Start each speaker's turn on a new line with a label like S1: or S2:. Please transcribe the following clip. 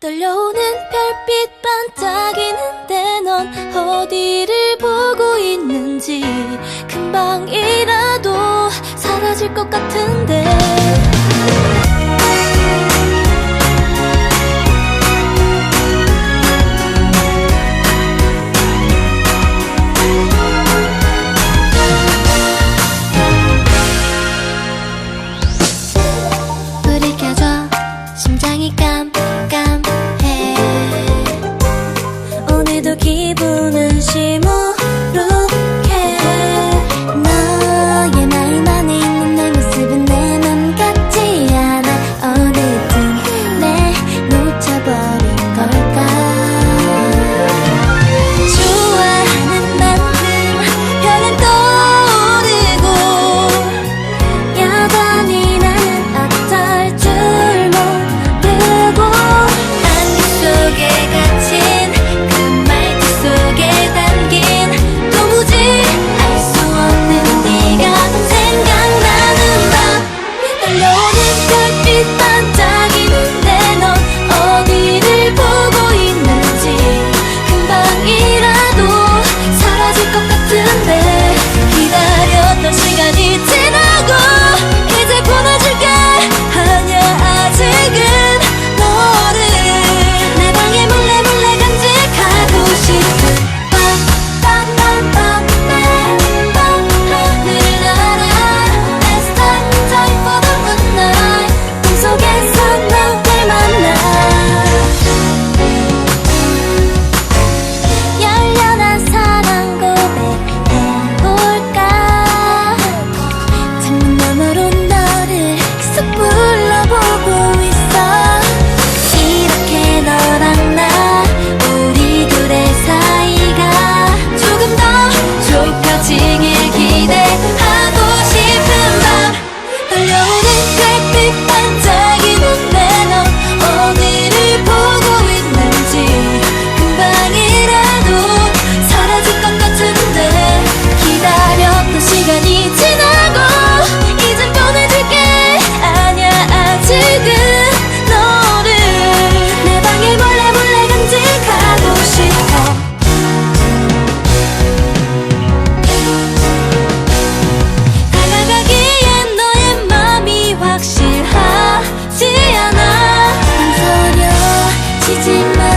S1: 떨려오는 별빛 반짝이는데 넌 어디를 보고 있는지 금방이라도 사라질 것 같은데. 켜져 심장이 깜 奇迹们。